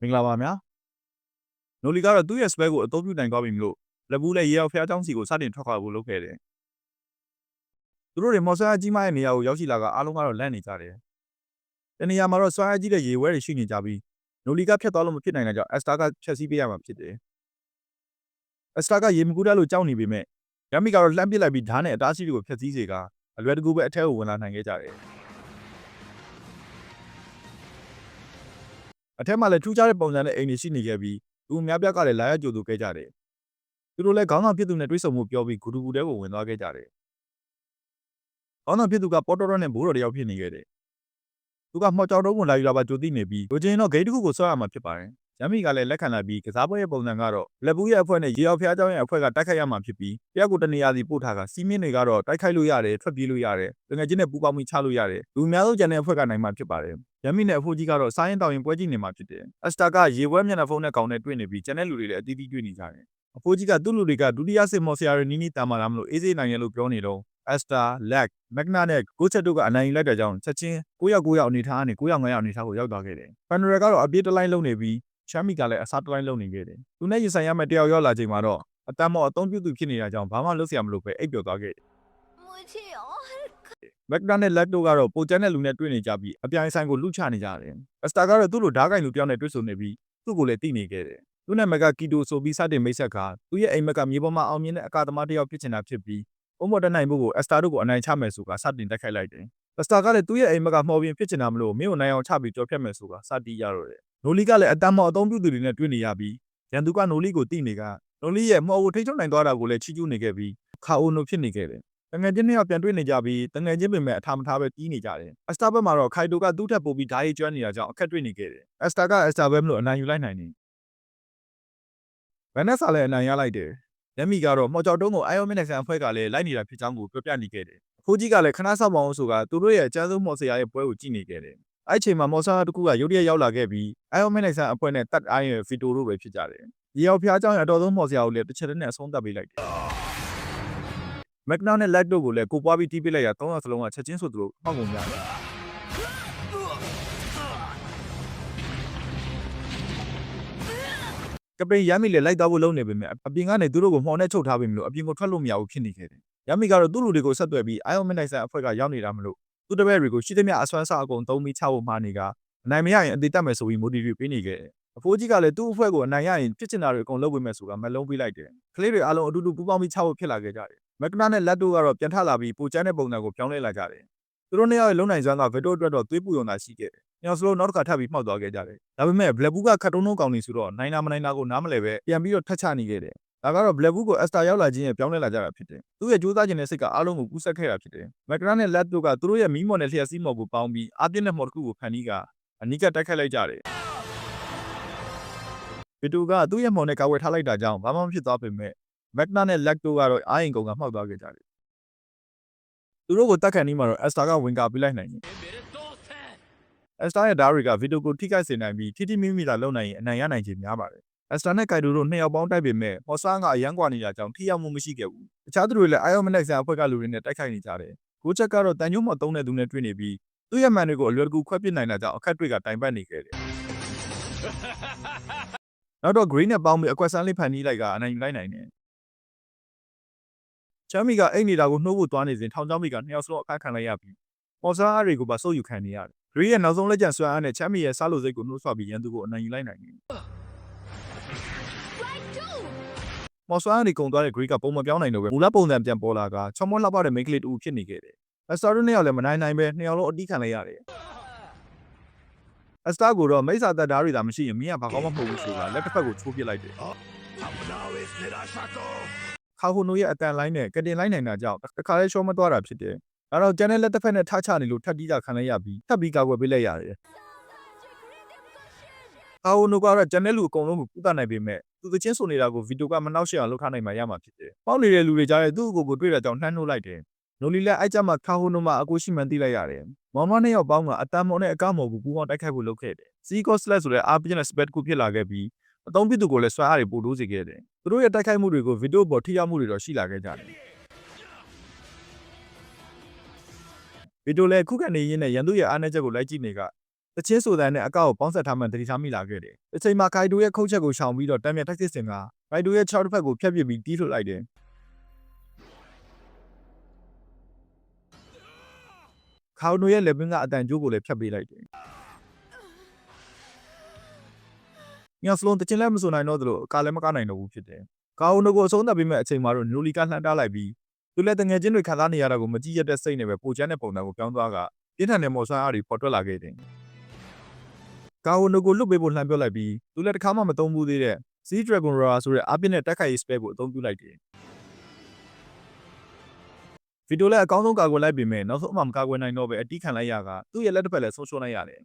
မင်္ဂလာပါဗျာနိုလီကတော့သူ့ရဲ့ spell ကိုအသုံးပြုနိုင်သွားပြီမလို့လက်ဘူးနဲ့ရေရောက်ဖျားချောင်းစီကိုစတင်ထွက်ခွာဖို့လုပ်ခဲ့တယ်သူတို့တွေမော်ဆာကြီးမရဲ့နေရာကိုရောက်ရှိလာကအားလုံးကတော့လန့်နေကြတယ်တနေရာမှာတော့စွာအကြီးတဲ့ရေဝဲတွေရှိနေကြပြီးနိုလီကဖြတ်သွားလို့မဖြစ်နိုင်တာကြောင့်အက်စတာကဖြတ်စည်းပေးရမှာဖြစ်တယ်အက်စတာကရေမကူးတတ်လို့ကြောက်နေပေမဲ့ရမီကတော့လှမ်းပစ်လိုက်ပြီးဓာတ်နဲ့အတားစီတွေကိုဖျက်ဆီးစေကအလွယ်တကူပဲအထက်ကိုဝင်လာနိုင်ခဲ့ကြတယ် အထက်မှာလည်းထူးခြားတဲ့ပုံစံနဲ့အိမ်တွေရှိနေခဲ့ပြီးသူအများပြားကလည်းလာရကြိုသူခဲ့ကြတယ်သူတို့လည်းခေါင်းဆောင်ဖြစ်သူနဲ့တွေ့ဆုံမှုပြောပြီးဂူတူဂူတဲကိုဝင်သွားခဲ့ကြတယ်ခေါင်းဆောင်ဖြစ်သူကပေါ်တော်တော်နဲ့ဘိုးတော်တယောက်ဖြစ်နေခဲ့တယ်သူကမှော်ကြောင်တုံးကိုလာယူလာပါကြိုသိနေပြီးလိုချင်တော့ဂိတ်တစ်ခုကိုဆွဲရမှာဖြစ်ပါတယ် ရမ်းမီကလည်းလက်ခံလာပြီးကစားပွဲရဲ့ပုံစံကတော့လက်ဘူးရဲ့အဖွဲ့နဲ့ရေရောက်ဖျားကြောင်းရဲ့အဖွဲ့ကတိုက်ခိုက်ရမှာဖြစ်ပြီးတယောက်ကိုတနေရာစီပို့ထားကစီးမင်းတွေကတော့တိုက်ခိုက်လို့ရတယ်ထွက်ပြေးလို့ရတယ်တကယ်ချင်းနဲ့ပူပေါင်းပြီးချလို့ရတယ်လူအများဆုံးကျန်တဲ့အဖွဲ့ကနိုင်မှာဖြစ်ပါတယ်ရမ်းမီနဲ့အဖိုးကြီးကတော့စားရင်တောင်ရင်ပွဲကြည့်နေမှာဖြစ်တယ်အစတာကရေပွဲမျက်နှာဖုံးနဲ့ကောင်နဲ့တွေ့နေပြီးကျန်တဲ့လူတွေလည်းအတီးတီးတွေ့နေကြတယ်အဖိုးကြီးကသူ့လူတွေကဒုတိယစစ်မော်ဆရာရနီနီတာမာလာမလို့အေးစေးနိုင်ရလို့ပြောနေတော့ Asta, Lag, Magna နဲ့ Goset တို့ကအနိုင်ယူလိုက်တဲ့ကြောင့်ချက်ချင်း900 900အနေထားအနေ900 900အနေထားကိုရောက်သွားခဲ့တယ်။ Panera ကတော့အပြည့်တစ်လိုင်းလုံးနေပြီး ရှမ်းမီကလည်းအစားတတိုင်းလုပ်နေခဲ့တယ်သူနဲ့ရင်ဆိုင်ရမယ့်တယောက်ရောက်လာချိန်မှာတော့အတမ်းမော့အသုံးပြုသူဖြစ်နေတာကြောင့်ဘာမှလုပ်စရာမလိုပဲအိပ်ပျော်သွားခဲ့တယ်မက်ဒါနဲ့လက်တို့ကတော့ပိုကျန်တဲ့လူနဲ့တွေ့နေကြပြီးအပြိုင်ဆိုင်ကိုလူချနေကြတယ်။အစတာကတော့သူ့လိုဓာတ်ကင်လူပြောင်းနဲ့တွေ့ဆုံနေပြီးသူ့ကိုလည်းတိနေခဲ့တယ်။သူ့နာမည်ကကီတိုဆိုပြီးစတင်မိတ်ဆက်ကသူ့ရဲ့အိမ်မက်ကမြေပေါ်မှာအောင်မြင်တဲ့အကာသမားတစ်ယောက်ဖြစ်ချင်တာဖြစ်ပြီးအုံမော်တနိုင်မှုကိုအစတာတို့ကိုအနိုင်ချမယ်ဆိုတာစတင်တိုက်ခိုက်လိုက်တယ်။အစတာကလည်းသူ့ရဲ့အိမ်မက်ကမှော်ပြင်ဖြစ်ချင်တာမလို့မင်းကိုနိုင်အောင်ချပြီးကြော်ဖြတ်မယ်ဆိုတာစတင်ရတော့တယ် နိုလီကလည်းအတမ်းမော်အသုံးပြုသူတွေနဲ့တွေ့နေရပြီးရန်သူကနိုလီကိုတိနေကနိုလီရဲ့မှော်ကိုထိချုံနိုင်သွားတာကိုလည်းချီးကျူးနေခဲ့ပြီးခါအိုနိုဖြစ်နေခဲ့တယ်တငယ်ချင်းနှစ်ယောက်ပြန်တွေ့နေကြပြီးတငယ်ချင်းပင်မဲ့အထာမထားပဲတီးနေကြတယ်။အစတာဘက်မှာတော့ခိုင်တိုကသူ့ထက်ပိုပြီးဓာတ်ရည်ကျွမ်းနေတာကြောင့်အခက်တွေ့နေခဲ့တယ်။အစတာကအစတာဘက်မလို့အနိုင်ယူလိုက်နိုင်တယ်။ဗန်နက်ဆာလည်းအနိုင်ရလိုက်တယ်။လက်မီကတော့မှော်ကြောက်တုံးကိုအိုင်ယိုမင်နက်ဆန်အဖွဲ့ကလည်းလိုက်နေတာဖြစ်ကြောင်းကိုပြောပြနေခဲ့တယ်။အဖိုးကြီးကလည်းခဏဆောက်ပါအောင်ဆိုတာသူတို့ရဲ့အကျန်းဆုံးမော်ဆရာရဲ့ပွဲကိုကြည့်နေခဲ့တယ်။ အဲ့အချိန်မှာမော်ဆာတကူကရုတ်တရက်ရောက်လာခဲ့ပြီးအိုင်ယွန်မန်နိုင်ဆန်အဖွဲ့နဲ့တတ်အိုင်းရဲ့ဗီတိုတို့ပဲဖြစ်ကြတယ်ဒီရောက်ဖျားကြောင်ရတော်ဆုံးမော်ဆရာကိုလည်းတစ်ချက်တည်းနဲ့အဆုံးသတ်ပေးလိုက်တယ်မက်နာနဲ့လက်တို့ကိုလည်းကိုပွားပြီးတီးပစ်လိုက်ရ၃ဆလုံးကချက်ချင်းဆိုသူတို့အောက်ကုန်ကြတယ်ကပိန်ရမ်းမီလည်းလိုက်သွားဖို့လုပ်နေပေမဲ့အပြင်ကနေသူတို့ကိုမှောင်နဲ့ချုပ်ထားပြီးမလို့အပြင်ကိုထွက်လို့မရဘူးဖြစ်နေခဲ့တယ်။ရမ်းမီကတော့သူ့လူတွေကိုဆက်သွယ်ပြီး Iron Man နိုင်ဆန်အဖွဲ့ကရောက်နေတာမလို့ သူ့တပည့်တွေကိုရှိသမျှအစွမ်းစားအကုန်သုံးပြီးချဖို့မှာနေကအနိုင်မရရင်အသေးတက်မယ်ဆိုပြီး motivate ပေးနေခဲ့တယ်။အဖိုးကြီးကလည်းသူ့အဖွဲ့ကိုအနိုင်ရရင်ဖြစ်ချင်တာတွေအကုန်လုပ်ပေးမယ်ဆိုတာမလုံးပေးလိုက်တယ်။ကလေးတွေအားလုံးအတူတူပူးပေါင်းပြီးချဖို့ဖြစ်လာခဲ့ကြတယ်။မက်ကနာနဲ့လက်တို့ကတော့ပြန်ထလာပြီးပိုချမ်းတဲ့ပုံစံကိုပြောင်းလဲလာကြတယ်။သူတို့နှစ်ယောက်ရဲ့လုံနိုင်စွမ်းကဗီတိုအတွက်တော့သွေးပူယုံတာရှိခဲ့တယ်။ညောင်စလုံးနောက်တစ်ခါထပ်ပြီးမှောက်သွားခဲ့ကြတယ်။ဒါပေမဲ့ဘလက်ဘူးကခတ်တုံးတုံးကောင်နေဆိုတော့နိုင်နာမနိုင်နာကိုနားမလဲပဲပြန်ပြီးတော့ထက်ချနေခဲ့တယ်။ ဒါကတော့ Black Book ကို Aster ရောက်လာခြင်းရဲ့ပြောင်းလဲလာကြတာဖြစ်တယ်။သူ့ရဲ့ကြိုးစားခြင်းနဲ့စိတ်ကအားလုံးကိုကူးစက်ခဲ့တာဖြစ်တယ်။ Macra နဲ့ Lab တို့ကသူတို့ရဲ့မီးမော်နဲ့လျှက်စီးမော်ကိုပေါင်းပြီးအပြင်းနဲ့မော်တစ်ခုကိုဖန်တီးကအနီးကတိုက်ခိုက်လိုက်ကြတယ်။ဗီတူကသူ့ရဲ့မော်နဲ့ကာဝယ်ထားလိုက်တာကြောင့်ဘာမှမဖြစ်သွားပေမဲ့ Macra နဲ့ Lab တို့ကတော့အာရင်ကုန်ကမှောက်သွားခဲ့ကြတယ်။သူတို့ကိုတတ်ခံနေမှာတော့ Aster ကဝင်ကာပေးလိုက်နိုင်တယ်။ Aster ရဲ့ဓာတ်တွေကဗီတူကိုထိခိုက်စေနိုင်ပြီးထိထိမိမိလာလုံနိုင်ရင်အနိုင်ရနိုင်ခြင်းများပါတယ် အက်စတာနဲ့ကိုင်တိုတို့နှစ်ယောက်ပေါင်းတိုက်ပေမဲ့ဟော်ဆာကအရန်ကွာနေတာကြောင့်ထိရောက်မှုမရှိခဲ့ဘူးတခြားသူတွေလည်းအိုင်ယိုမနက်ဆန်အဖွဲ့ကလူတွေနဲ့တိုက်ခိုက်နေကြတယ်ကိုချက်ကတော့တန်ညုံမော်သုံးတဲ့သူနဲ့တွေ့နေပြီးသူ့ရဲ့မန်တွေကိုအလွယ်တကူခွဲပစ်နိုင်တာကြောင့်အခက်တွေကတိုင်ပတ်နေခဲ့တယ်နောက်တော့ green နဲ့ပေါင်းပြီးအကွက်ဆန်းလေးဖန်တီးလိုက်ကအနိုင်ယူလိုက်နိုင်တယ်ချမ်းမီကအိတ်နေတာကိုနှိုးဖို့သွားနေစဉ်ထောင်ချောင်းမီကနှစ်ယောက်စလုံးအခက်ခံလိုက်ရပြီးပေါ်ဆာအားတွေကိုပါစုပ်ယူခံနေရတယ်။ဂရီရဲ့နောက်ဆုံးလက်ကျန်ဆွမ်းအားနဲ့ချမ်းမီရဲ့စားလို့စိတ်ကိုနှိုးဆွပြီးရန်သူကိုအနိုင်ယူလိုက်နိုင်တယ် မော်ဆွမ်းကနေကုန်သွားတဲ့ Greek ကပုံမပြောင်းနိုင်တော့ပဲမူလပုံစံပြန်ပေါ်လာကချော်မော့လှပတဲ့ main clip တူဖြစ်နေခဲ့တယ်။ Astar တို့နှစ်ယောက်လည်းမနိုင်နိုင်ပဲနှစ်ယောက်လုံးအတီးခံလိုက်ရတယ်။ Astar ကိုတော့မိစ္ဆာသက်သားတွေသာမရှိရင်မင်းကဘာကောင်းမှမဟုတ်ဘူးဆိုတာလက်တစ်ဖက်ကိုချိုးပစ်လိုက်တယ်။ခါဟိုနိုရဲ့အတန်လိုင်းနဲ့ကတင်လိုက်နိုင်တာကြောင့်တခါလဲရှော့မသွားတာဖြစ်တယ်။ဒါတော့ကျန်တဲ့လက်တစ်ဖက်နဲ့ထားချနေလို့ထပ်တီးတာခံလိုက်ရပြီးထပ်ပြီးကာကွယ်ပေးလိုက်ရတယ်။ အာဝနိုကတော့ကျန်တဲ့လူအကုန်လုံးကိုကုသနိုင်ပေမဲ့သူသချင်းဆိုနေတာကိုဗီတိုကမနှောက်ရှက်အောင်လုပ်ထားနိုင်မှရမှာဖြစ်တယ်။ပေါက်နေတဲ့လူတွေကြားရဲ့သူ့အကိုကိုတွေ့တဲ့ကြောင့်နှမ်းနှိုးလိုက်တယ်။နိုလီလက်အိုက်ကြမှာခါဟိုနိုမှာအကိုရှိမှန်းသိလိုက်ရတယ်။မောင်မနှစ်ယောက်ပေါင်းကအတန်မော်နဲ့အကမော်ကိုပူပေါင်းတိုက်ခိုက်ဖို့လုပ်ခဲ့တယ်။စီကော့စလက်ဆိုတဲ့အာပီနဲ့စပက်တစ်ခုဖြစ်လာခဲ့ပြီးအသုံးပြုသူကိုလည်းဆွမ်းအားတွေပို့တိုးစေခဲ့တယ်။သူတို့ရဲ့တိုက်ခိုက်မှုတွေကိုဗီတိုပေါ်ထိရောက်မှုတွေတော့ရှိလာခဲ့ကြတယ်။ဗီတိုလည်းခုခံနေရင်းနဲ့ရန်သူရဲ့အားနည်းချက်ကိုလိုက်ကြည့်နေက တချင်းဆိုတဲ့နဲ့အကောက်ကိုပေါင်းဆက်ထားမှတတိထားမိလာခဲ့တယ်။အချိန်မှာဂိုက်တိုရဲ့ခုတ်ချက်ကိုရှောင်ပြီးတော့တံမြတ်ထိုက်စစ်စင်ကဂိုက်တိုရဲ့6တစ်ဖက်ကိုဖျက်ပစ်ပြီးတီးထုတ်လိုက်တယ်။ခေါင်နိုရဲ့လက်ပင်ကအတန်ကျိုးကိုလည်းဖျက်ပေးလိုက်တယ်။ညစလုံးတချင်းလည်းမဆိုနိုင်တော့သလိုအကာလည်းမကနိုင်တော့ဘူးဖြစ်တယ်။ခေါင်နိုကိုအဆုံးသတ်ပေးမဲ့အချိန်မှာတော့နိုလီကလှမ်းတားလိုက်ပြီးသူလည်းတငယ်ချင်းတွေခံစားနေရတာကိုမကြည့်ရတဲ့စိတ်နဲ့ပဲပိုချမ်းတဲ့ပုံစံကိုပြောင်းသွားကပြင်းထန်တဲ့မော်ဆွမ်းအားတွေပေါ်ထွက်လာခဲ့တယ်။ ကာဝနိုကိုလွတ်ပေးဖို့လှမ်းပြောလိုက်ပြီးသူလည်းတစ်ခါမှမသုံးဘူးသေးတဲ့ Sea Dragon Roar ဆိုတဲ့အပြစ်နဲ့တက်ခိုက်ရေး spell ကိုအသုံးပြုလိုက်တယ်။ဗီတိုလည်းအကောင်းဆုံးကာကွယ်လိုက်ပေမဲ့နောက်ဆုံးအမှမကာကွယ်နိုင်တော့ပဲအတီးခံလိုက်ရကသူ့ရဲ့လက်တစ်ဖက်လည်းဆုံးရှုံးလိုက်ရတယ်။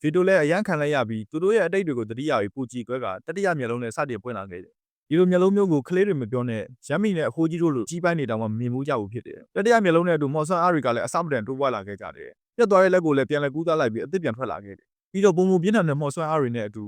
ဗီတိုလည်းအရန်ခံလိုက်ရပြီးသူတို့ရဲ့အတိတ်တွေကိုတတိယပြီးပူကြည်ကွဲကတတိယမျက်လုံးနဲ့စတင်ပွင့်လာခဲ့တယ်။ဒီလိုမျက်လုံးမျိုးကိုကလေးတွေမပြောနဲ့ရမ်းမီနဲ့အဖိုးကြီးတို့လိုကြီးပိုင်းနေတောင်မှမြင်မှုကြဘူးဖြစ်တယ်။တတိယမျက်လုံးနဲ့အတူမော်ဆန်အားတွေကလည်းအစမတန်တိုးပွားလာခဲ့ကြတယ်။ ပြတ်သွားတဲ့လက်ကိုလည်းပြန်လည်ကူးသားလိုက်ပြီးအသစ်ပြန်ထွက်လာခဲ့တယ်။ပြီးတော့ပုံမပြင်းထန်တဲ့မော်ဆန်အားတွေနဲ့အတူ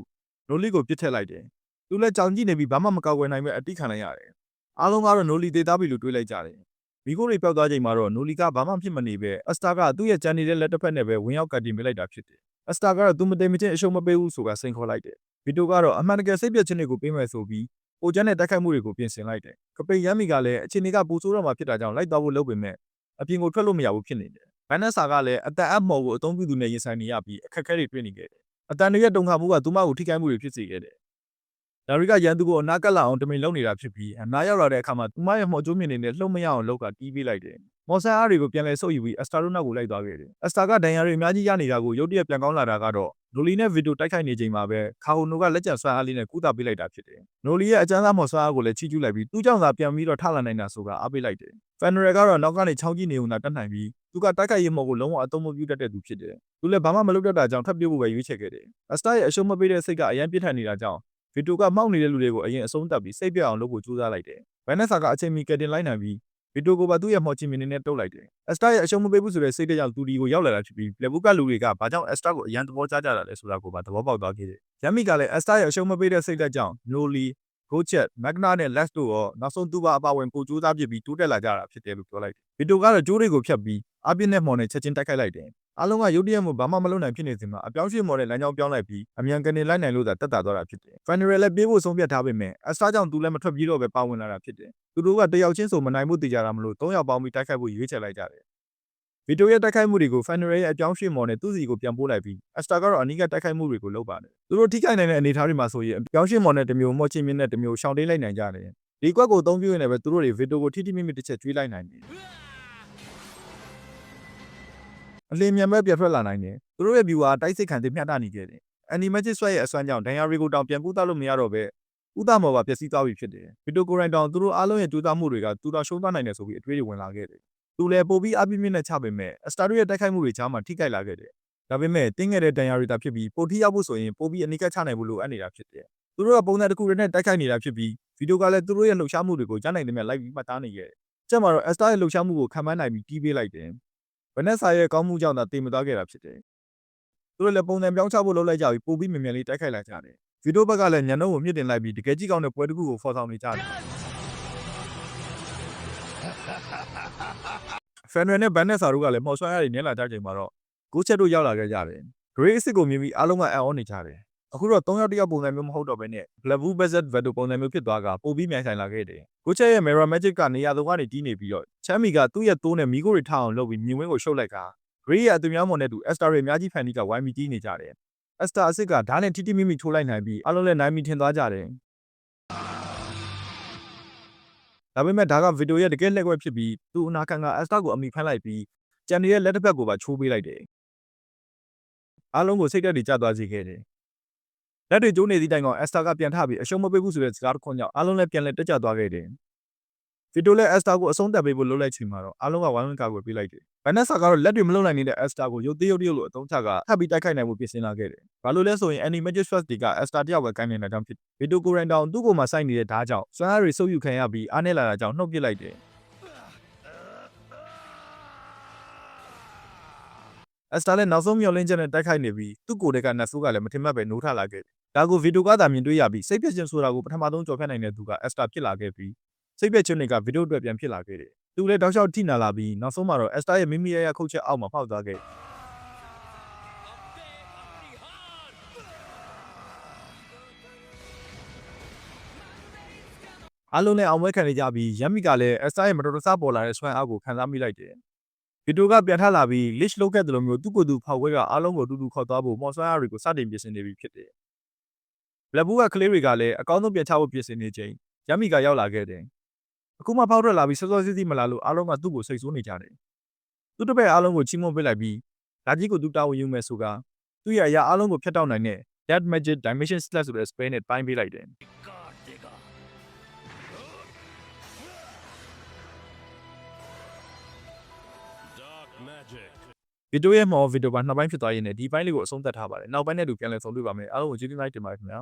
နိုလီကိုပြစ်ထည့်လိုက်တယ်။သူလည်းကြောင်ကြည့်နေပြီးဘာမှမကောက်ွယ်နိုင်ပဲအတိခံလိုက်ရတယ်။အားလုံးကတော့နိုလီတေးသားပြီလို့တွေးလိုက်ကြတယ်။မီကိုတွေပျောက်သွားချိန်မှာတော့နိုလီကဘာမှဖြစ်မနေပဲအစတာကသူ့ရဲ့ကြံနေတဲ့လက်တစ်ဖက်နဲ့ပဲဝင်ရောက်ကတ်တင်ပေးလိုက်တာဖြစ်တယ်။အစတာကတော့သူမတိမ်မချင်းအရှုံးမပေးဘူးဆိုတာစိန်ခေါ်လိုက်တယ်။ဗီတိုကတော့အမှန်တကယ်စိတ်ပြည့်ခြင်းတွေကိုပေးမယ်ဆိုပြီးပိုချမ်းတဲ့တိုက်ခိုက်မှုတွေကိုပြင်ဆင်လိုက်တယ်။ကပိန်ရမ်းမီကလည်းအချိန်တွေကပူဆိုးတော့မှဖြစ်တာကြောင့်လိုက်သွားဖို့လုပ်ပေမဲ့အပြင်ကိုထွက်လို့မရဘူးဖြစ်နေတယ်။ ဘန်နက်ဆာကလည်းအတန်အပ်မော်ကိုအသုံးပြုသူနဲ့ရင်ဆိုင်နေရပြီးအခက်အခဲတွေတွေ့နေခဲ့တယ်။အတန်တွေရဲ့တုံခါမှုကသူမကိုထိခိုက်မှုတွေဖြစ်စေခဲ့တယ်။ဒါရီကရန်သူကိုအနာကပ်လာအောင်တမင်လုပ်နေတာဖြစ်ပြီးအနာရောက်လာတဲ့အခါမှာသူမရဲ့မော်ကျိုးမြင်နေတဲ့လှုပ်မရအောင်လောက်ကတီးပေးလိုက်တယ်။မော်ဆန်အားတွေကိုပြန်လဲဆုပ်ယူပြီးအစတာရိုနောက်ကိုလိုက်သွားခဲ့တယ်။အစတာကဒဏ်ရာတွေအများကြီးရနေတာကိုရုတ်တရက်ပြန်ကောင်းလာတာကတော့နိုလီနဲ့ဗီတိုတိုက်ခိုက်နေချိန်မှာပဲခါဟိုနိုကလက်ကျန်ဆွမ်းအားလေးနဲ့ကူးတာပေးလိုက်တာဖြစ်တယ်။နိုလီရဲ့အကျန်းသားမော်ဆွမ်းအားကိုလည်းချီးကျူးလိုက်ပြီးသူ့ကြောင့်သာပြန်ပြီးတော့ထလာနိုင်တာဆိုတာအားပေးလိုက်တယ်။ ဖန်နရယ်ကတော့နောက်ကနေချောင်းကြီးနေုံသာတတ်နိုင်ပြီးသူကတိုက်ခိုက်ရေးမော်ကိုလုံးဝအသုံးမပြုတတ်တဲ့သူဖြစ်တယ်။သူလည်းဘာမှမလုပ်တတ်တာကြောင့်ထပ်ပြုတ်ဖို့ပဲရွေးချယ်ခဲ့တယ်။အစတာရဲ့အရှုံးမပေးတဲ့စိတ်ကအရန်ပြစ်ထန်နေတာကြောင့်ဗီတိုကမှောက်နေတဲ့လူတွေကိုအရင်အဆုံးသတ်ပြီးစိတ်ပြတ်အောင်လုပ်ဖို့ကြိုးစားလိုက်တယ်။ဘန်နက်ဆာကအချိန်မီကယ်တင်လိုက်နိုင်ပြီးဗီတိုကိုပါသူ့ရဲ့မော်ချီမီနေနဲ့တုတ်လိုက်တယ်။အစတာရဲ့အရှုံးမပေးဘူးဆိုတဲ့စိတ်တကြောင့်သူဒီကိုရောက်လာတာဖြစ်ပြီးလက်ဘူးကလူတွေကဘာကြောင့်အစတာကိုအရန်သဘောကျကြတာလဲဆိုတာကိုပါသဘောပေါက်သွားခဲ့တယ်။ရမ်မီကလည်းအစတာရဲ့အရှုံးမပေးတဲ့စိတ်သက်ကြောင့်နိုလီ ဂိုချက်မက်ဂနာနဲ့လက်တို့ရောနောက်ဆုံးသူ့ဘာအပါဝင်ပိုကြိုးစားပြစ်ပြီးတိုးတက်လာကြတာဖြစ်တယ်လို့ပြောလိုက်တယ်။ဗီတိုကတော့ကြိုးတွေကိုဖြတ်ပြီးအပြစ်နဲ့မော်နဲ့ချက်ချင်းတိုက်ခိုက်လိုက်တယ်။အားလုံးကရုတ်တရက်မှဘာမှမလုပ်နိုင်ဖြစ်နေစဉ်မှာအပြောင်းရွှေ့မော်နဲ့လမ်းကြောင်းပြောင်းလိုက်ပြီးအမြန်ကနေလိုက်နိုင်လို့သာတက်တာသွားတာဖြစ်တယ်။ Federal လည်းပြေးဖို့ဆုံးဖြတ်ထားပေမဲ့အစတာကြောင့်သူလည်းမထွက်ပြေးတော့ပဲပါဝင်လာတာဖြစ်တယ်။သူတို့ကတယောက်ချင်းဆိုမနိုင်မှုတည်ကြတာမလို့၃ယောက်ပေါင်းပြီးတိုက်ခိုက်ဖို့ရွေးချယ်လိုက်ကြတယ်။ ဗီတိုရဲ့တိုက်ခိုက်မှုတွေကို Federal ရဲ့အပြောင်းရွှေ့မော်နဲ့သူ့စီကိုပြန်ပို့လိုက်ပြီးအစတာကတော့အနီးကတိုက်ခိုက်မှုတွေကိုလုပ်ပါတယ်။သူတို့ထိခိုက်နိုင်တဲ့အနေအထားတွေမှာဆိုရင်အပြောင်းရွှေ့မော်နဲ့တစ်မျိုးမော်ချင်းမြင့်နဲ့တစ်မျိုးရှောင်တိတ်လိုက်နိုင်ကြတယ်။ဒီကွက်ကိုအသုံးပြုရင်လည်းပဲသူတို့တွေဗီတိုကိုထိထိမိမိတစ်ချက်ကျွေးလိုက်နိုင်တယ်။အလင်းမြန်မဲ့ပြတ်ထွက်လာနိုင်တယ်။သူတို့ရဲ့ viewer တိုက်စိတ်ခံသိမျှတနေခဲ့တယ်။ Animatic ဆွဲရဲ့အစွမ်းကြောင့်ဒဏ်ရာတွေကိုတောင်ပြန်ကူးသားလို့မရတော့ပဲဥဒမော်ပါပျက်စီးသွားပြီဖြစ်တယ်။ဗီတိုကိုရိုင်တောင်သူတို့အားလုံးရဲ့ကြိုးစားမှုတွေကသူတော်ရှုံးသွားနိုင်တယ်ဆိုပြီးအတွေးတွေဝင်လာခဲ့တယ်။ သူလည်းပိုပြီးအပြင်းပြင်းနဲ့ချပေမဲ့အစတာတို့ရဲ့တိုက်ခိုက်မှုတွေကြားမှာထိခိုက်လာခဲ့တယ်။ဒါပေမဲ့တင်းငယ်တဲ့ဒဏ်ရာတွေတာဖြစ်ပြီးပိုထိရောက်ဖို့ဆိုရင်ပိုပြီးအနိကချနိုင်ဖို့လိုအပ်နေတာဖြစ်တယ်။သူတို့ကပုံစံတစ်ခုတည်းနဲ့တိုက်ခိုက်နေတာဖြစ်ပြီးဗီဒီယိုကလည်းသူတို့ရဲ့လှုပ်ရှားမှုတွေကိုကြားနိုင်တယ်မြတ်လိုက်ပြီးမှတ်သားနေခဲ့တယ်။ကျက်မှာတော့အစတာရဲ့လှုပ်ရှားမှုကိုခံမှန်းနိုင်ပြီးတီးပေးလိုက်တယ်။ဗနက်ဆာရဲ့ကောင်းမှုကြောင့်သာတည်မသွားခဲ့တာဖြစ်တယ်။သူတို့လည်းပုံစံပြောင်းချဖို့လုပ်လိုက်ကြပြီးပိုပြီးမြန်မြန်လေးတိုက်ခိုက်လာကြတယ်။ဗီဒီယိုဘက်ကလည်းညံနှုတ်ကိုမြင့်တင်လိုက်ပြီးတကယ်ကြီးကောင်းတဲ့ပွဲတစ်ခုကိုဖော်ဆောင်နေကြတယ်။ ဖန်ရယ်နဲ့ဘန်နက်ဆာတို့ကလည်းမော်ဆွမ်းရည်နည်းလာကြချိန်မှာတော့ကိုချက်တို့ရောက်လာခဲ့ကြတယ်။ Grey စစ်ကိုမြင်ပြီးအားလုံးကအံ့ဩနေကြတယ်။အခုတော့၃ယောက်တစ်ယောက်ပုံစံမျိုးမဟုတ်တော့ဘဲနဲ့ Black Blue Bezet Veto ပုံစံမျိုးဖြစ်သွားကပိုပြီးမြိုင်ဆိုင်လာခဲ့တယ်။ကိုချက်ရဲ့ Mirror Magic ကနေရာသုံးကနေတီးနေပြီးတော့ချမ်းမီကသူ့ရဲ့သိုးနဲ့မီးကိုတွေထအောင်လုပ်ပြီးမြင်ဝင်းကိုရှုပ်လိုက်က Grey ရဲ့အသူများမွန်နဲ့တူ Esther တွေအများကြီးဖန်တီးကဝိုင်းပြီးတီးနေကြတယ်။ Esther အစ်စ်ကဓာတ်နဲ့ထိထိမိမိထိုးလိုက်နိုင်ပြီးအားလုံးလည်းနိုင်မီထင်သွားကြတယ်။ ဒါပေမဲ့ဒါကဗီဒီယိုရဲ့တကယ်လက်ကွက်ဖြစ်ပြီးသူအနာခံက Esther ကိုအမိဖမ်းလိုက်ပြီးကျန်နေတဲ့လက်တစ်ဖက်ကိုပါချိုးပေးလိုက်တယ်။အားလုံးကိုစိတ်ဓာတ်တွေကျသွားစေခဲ့တယ်။လက်တွေကျိုးနေသည့်တိုင်ကောင် Esther ကပြန်ထပြီးအရှုံးမပေးဘူးဆိုတဲ့စကားတစ်ခွန်းကြောင့်အားလုံးလည်းပြန်လဲတက်ကြသွားခဲ့တယ်။ဗီတိုလည်း Esther ကိုအဆုံးသတ်ပေးဖို့လုပ်လိုက်ချိန်မှာတော့အားလုံးကဝိုင်းဝန်းကာကွယ်ပေးလိုက်တယ်။ ဗန်နက်ဆာကတော့လက်တွေမလုံနိုင်နေတဲ့ Esther ကိုရုပ်သေးရုပ်တရုပ်လိုအသုံးချကထပ်ပြီးတိုက်ခိုက်နိုင်မှုပြင်ဆင်လာခဲ့တယ်။ဘာလို့လဲဆိုရင် Animated First တွေက Esther တယောက်ပဲကိုင်းနေတာကြောင့်ဖြစ်ဗီတိုကိုရိုင်တောင်သူ့ကိုယ်မှာစိုက်နေတဲ့ဓာတ်ကြောင့်စွမ်းအားတွေဆုပ်ယူခံရပြီးအားနည်းလာတာကြောင့်နှုတ်ပစ်လိုက်တယ်။ Esther လည်းနောက်ဆုံးမျောလင်းချက်နဲ့တိုက်ခိုက်နေပြီးသူ့ကိုယ်တက်ကနတ်ဆိုးကလည်းမထင်မှတ်ပဲနိုးထလာခဲ့တယ်။ဒါကိုဗီတိုကသာမြင်တွေ့ရပြီးစိတ်ပြည့်ခြင်းဆိုတာကိုပထမဆုံးကြော်ဖြတ်နိုင်တဲ့သူက Esther ဖြစ်လာခဲ့ပြီးစိတ်ပြည့်ခြင်းတွေကဗီဒီယိုအတွက်ပြန်ဖြစ်လာခဲ့တယ်။ သူလည်းတောက်လျှောက်ထိနာလာပြီးနောက်ဆုံးမှာတော့ Esther ရဲ့မိမိရရခုတ်ချက်အောက်မှာဖောက်သွားခဲ့အလုံးနဲ့အောင်ပွဲခံနေကြပြီးယမ်မီကလည်းအက်စတာရဲ့မတော်တဆပေါ်လာတဲ့ဆွမ်းအားကိုခံစားမိလိုက်တယ်။ဗီတိုကပြန်ထလာပြီး lish လုပ်ခဲ့တယ်လို့မျိုးသူ့ကိုယ်သူဖောက်ဝဲကအလုံးကိုတူတူခေါ်သွားဖို့မော်ဆွမ်းအားတွေကိုစတင်ပြင်ဆင်နေပြီဖြစ်တယ်။ဘလက်ဘူးကကလေးတွေကလည်းအကောင်းဆုံးပြန်ချဖို့ပြင်ဆင်နေချိန်ယမ်မီကရောက်လာခဲ့တယ်။ အခုမှဖောက်ထွက်လာပြီးစောစောစီးစီးမလာလို့အားလုံးကသူ့ကိုစိတ်ဆိုးနေကြတယ်သူ့တပည့်အားလုံးကိုချီးမွမ်းပေးလိုက်ပြီးဓာကြီးကိုသူတာဝန်ယူမယ်ဆိုကသူ့ရဲ့အရာအားလုံးကိုဖျက်တောက်နိုင်တဲ့ Dead Magic Dimension Slash ဆိုတဲ့ spell နဲ့ပိုင်းပေးလိုက်တယ် God digger. Dark magic. ဗီတိုရဲ့မော်ဗီတိုပါနှစ်ပိုင်းဖြစ်သွားရင်းနဲ့ဒီပိုင်းလေးကိုအဆုံးသတ်ထားပါတယ်နောက်ပိုင်းနဲ့တူပြန်လည်ဆုံတွေ့ပါမယ်အားလုံးကိုကျေးဇူးများတင်ပါတယ်ခင်ဗျာ